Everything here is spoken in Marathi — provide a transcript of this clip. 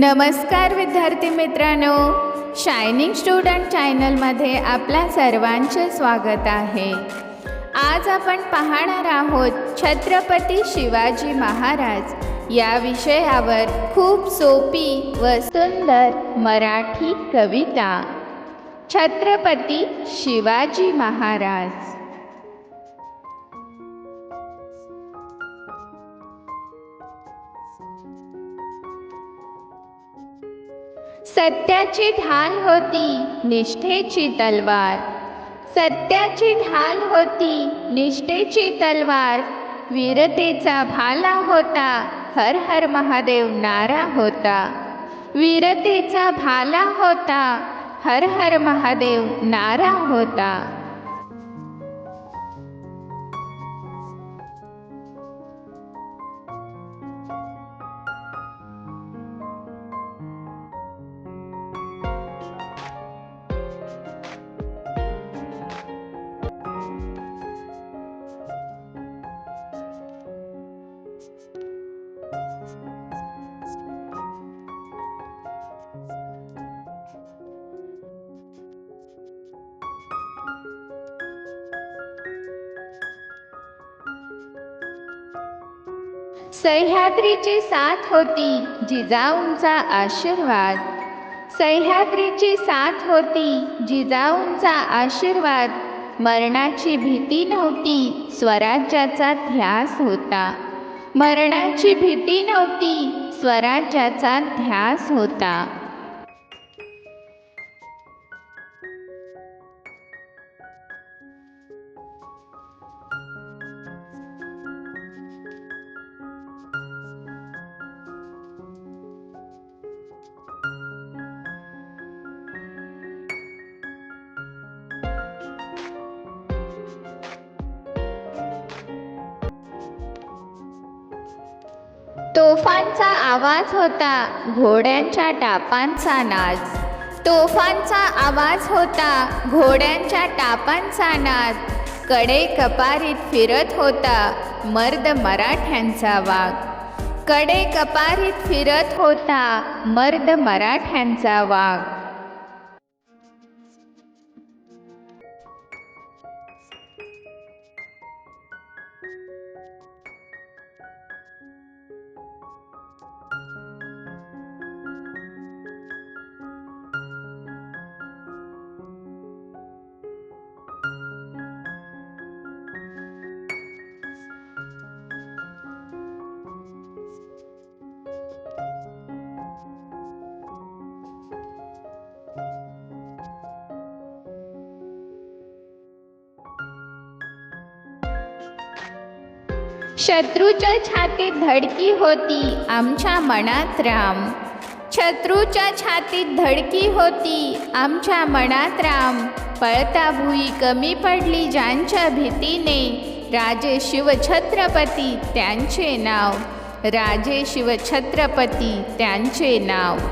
नमस्कार विद्यार्थी मित्रांनो. शायनिंग स्टुडंट चॅनलमध्ये आपल्या सर्वांचे स्वागत आहे. आज आपण पाहणार आहोत छत्रपती शिवाजी महाराज या विषयावर खूप सोपी व सुंदर मराठी कविता. छत्रपती शिवाजी महाराज. सत्याची ढाल होती निष्ठेची तलवार. सत्याची ढाल होती निष्ठेची तलवार. वीरतेचा भाला होता हर हर महादेव नारा होता. वीरतेचा भाला होता हर हर महादेव नारा होता. सह्याद्रीची साथ होती जिजाऊंचा आशीर्वाद. सह्याद्रीची साथ होती जिजाऊंचा आशीर्वाद. मरणाची भीती नव्हती स्वराज्याचा ध्यास होता. मरणाची भीती नव्हती. स्वराज्याचा ध्यास होता. तोफांचा आवाज होता घोड्यांच्या टापांचा नाच तोफांचा आवाज होता घोड्यांच्या टापांचा नाच कडे कपारीत फिरत होता मर्द मराठ्यांचा वाघ. कडे कपारीत फिरत होता मर्द मराठ्यांचा वाघ. शत्रूच्या छातीत धडकी होती आमच्या मनात राम. शत्रूच्या छातीत धडकी होती आमच्या मनात राम. पळता भुई कमी पडली ज्यांच्या भीतीने. राजे शिवछत्रपती त्यांचे नाव. राजे शिवछत्रपती त्यांचे नाव.